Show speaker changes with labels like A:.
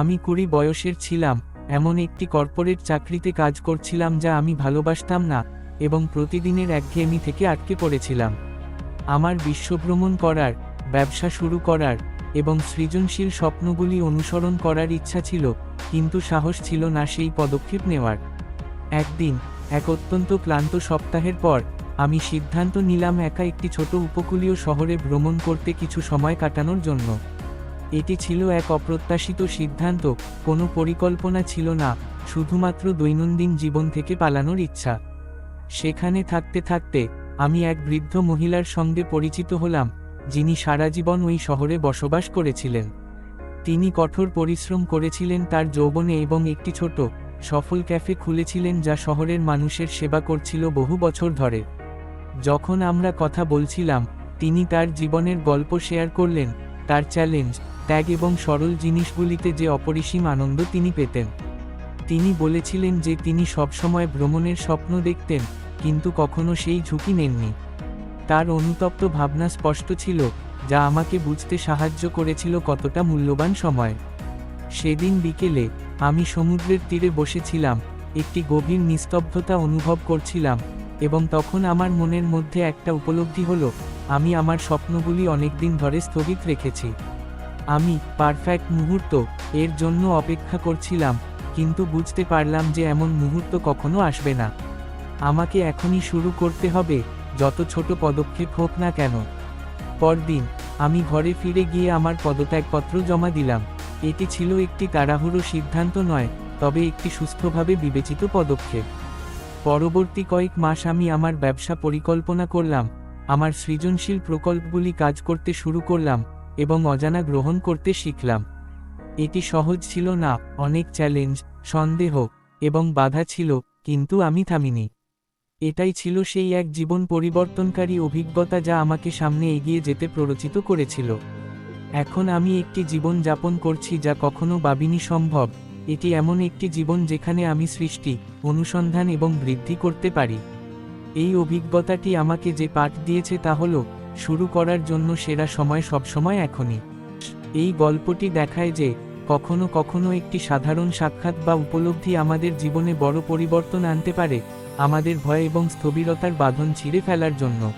A: আমি কুড়ি বয়সের ছিলাম, এমন একটি কর্পোরেট চাকরিতে কাজ করছিলাম যা আমি ভালোবাসতাম না, এবং প্রতিদিনের একঘেয়েমি থেকে আটকে পড়েছিলাম। আমার বিশ্বভ্রমণ করার, ব্যবসা শুরু করার, এবং সৃজনশীল স্বপ্নগুলি অনুসরণ করার ইচ্ছা ছিল, কিন্তু সাহস ছিল না সেই পদক্ষেপ নেওয়ার। একদিন, এক অত্যন্ত ক্লান্ত সপ্তাহের পর, আমি সিদ্ধান্ত নিলাম একা একটি ছোট উপকূলীয় শহরে ভ্রমণ করতে কিছু সময় কাটানোর জন্য। এটি ছিল এক অপ্রত্যাশিত সিদ্ধান্ত, কোনো পরিকল্পনা ছিল না, শুধুমাত্র দৈনন্দিন জীবন থেকে পালানোর ইচ্ছা। সেখানে থাকতে থাকতে, আমি এক বৃদ্ধ মহিলার সঙ্গে পরিচিত হলাম, যিনি সারা জীবন ওই শহরে বসবাস করেছিলেন। তিনি কঠোর পরিশ্রম করেছিলেন তার যৌবনে এবং একটি ছোট, সফল ক্যাফে খুলেছিলেন যা শহরের মানুষের সেবা করছিল বহু বছর ধরে। যখন আমরা কথা বলছিলাম, তিনি তার জীবনের গল্প শেয়ার করলেন, তার চ্যালেঞ্জ ত্যাগ এবং সরল জিনিসগুলিতে যে অপরিসীম আনন্দ তিনি পেতেন। তিনি বলেছিলেন যে তিনি সবসময় ভ্রমণের স্বপ্ন দেখতেন, কিন্তু কখনো সেই ঝুঁকি নেননি। তার অনুতপ্ত ভাবনা স্পষ্ট ছিল, যা আমাকে বুঝতে সাহায্য করেছিল কতটা মূল্যবান সময়। সেদিন বিকেলে, আমি সমুদ্রের তীরে বসেছিলাম, একটি গভীর নিস্তব্ধতা অনুভব করছিলাম, এবং তখন আমার মনের মধ্যে একটা উপলব্ধি হলো, আমি আমার স্বপ্নগুলি অনেকদিন ধরে স্থগিত রেখেছি। আমি পারফেক্ট মুহূর্ত, এর জন্য অপেক্ষা করছিলাম, কিন্তু বুঝতে পারলাম যে এমন মুহূর্ত কখনো আসবে না। আমাকে এখনই শুরু করতে হবে, যত ছোট পদক্ষেপ হোক না কেন। পরদিন, আমি ঘরে ফিরে গিয়ে আমার পদত্যাগপত্র জমা দিলাম। এটি ছিল একটি তাড়াহুড়ো সিদ্ধান্ত নয়, তবে একটি সুস্থভাবে বিবেচিত পদক্ষেপ। পরবর্তী কয়েক মাস আমি আমার ব্যবসা পরিকল্পনা করলাম, আমার সৃজনশীল প্রকল্পগুলি কাজ করতে শুরু করলাম এবং অজানা গ্রহণ করতে শিখলাম। এটি সহজ ছিল না, অনেক চ্যালেঞ্জ সন্দেহ, এবং বাধা ছিল, কিন্তু আমি থামিনি। এটাই ছিল সেই এক জীবন পরিবর্তনকারী অভিজ্ঞতা যা আমাকে সামনে এগিয়ে যেতে প্ররোচিত করেছিল। এখন আমি একটি জীবন যাপন করছি যা কখনো ভাবিনি সম্ভব। এটি এমন একটি জীবন যেখানে আমি সৃষ্টি, অনুসন্ধান এবং বৃদ্ধি করতে পারি। এই অভিজ্ঞতাটি আমাকে যে পাঠ দিয়েছে তা হল শুরু করার জন্য সেরা সময় সবসময় এখনই। এই গল্পটি দেখায় যে, কখনো কখনো একটি সাধারণ সাক্ষাৎ বা উপলব্ধি আমাদের জীবনে বড় পরিবর্তন আনতে পারে, আমাদের ভয় এবং স্থবিরতার বাঁধন ছিঁড়ে ফেলার জন্য।